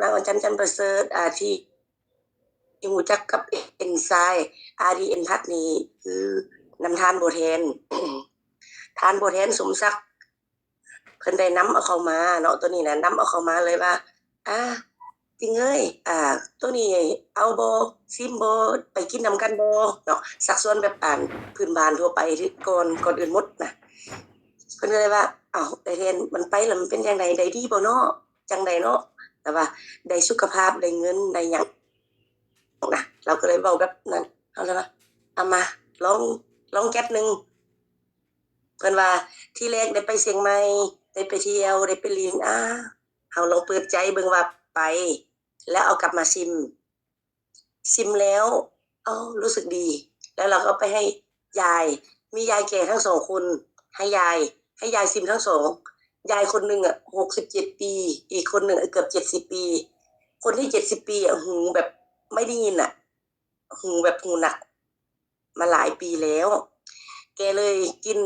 นางวันจันทร์จันทร์ประเสริฐอาที่ที่หูจักกับเอนไซอารีเอ็นพัดนี่คือนำทานโบแทนทานโบแทนสมศักดิ์เพิ่นได้นํเอาเข้ามาเนาะตัวนี้นะนํเอาเข้ามาเลยว่าอ่าจริงเอ้ยอ่า ตัวนี้เอาโบซิมโบไปกินนำกันโบเนาะสักส่วนแบบอ่านพื้นบ้านทั่วไปที่ก่อนก่อนอื่นมดนะเพิ่นเลยว่าอ้าวไอเทนมันไปแล้วมันเป็นจังไดได้ดีบ่เนาะจังไดเนาะ แต่ว่าได้สุขภาพได้เงินได้หยังนะเราก็เลยเว้าแบบนั้นเอาเลยว่าเอามาลองลองแก๊ปหนึงเพิ่นว่าที่แรกได้ไปเชียงใหม่ได้ไปเที่ยวได้ไปเรียนอ่าเอาลองเปิดใจเบิ่งว่าไป แล้วเอากลับมาซิม ซิมแล้วเอารู้สึกดี แล้วเราก็ไปให้ยาย มียายแก่ทั้งสองคนให้ยาย ให้ยายซิมทั้งสอง ยายคนหนึ่งอะหกสิบเจ็ดปี อีกคนหนึ่งเกือบเจ็ดสิบปี คนที่เจ็ดสิบปีอะหูแบบไม่ได้ยินอะ หูแบบหูหนัก มาหลายปีแล้ว แกเลยกิน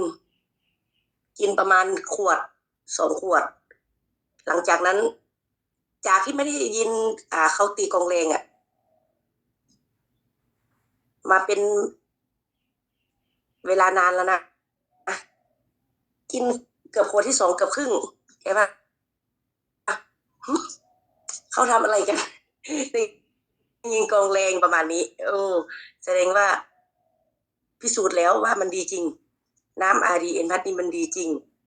กินประมาณขวดสองขวด หลังจากนั้น จากที่ไม่ได้ยิน อ่าเขาตีกองแรงอะ มาเป็นเวลานานแล้วนะกิน เกือบคนที่สองเกือบครึ่งใช่ปะเขาทำอะไรกันยิงกองแรงประมาณนี้ โอ้แสดงว่า พิสูจน์แล้วว่ามันดีจริง น้ำอารีเอ็นพัดนี่มันดีจริง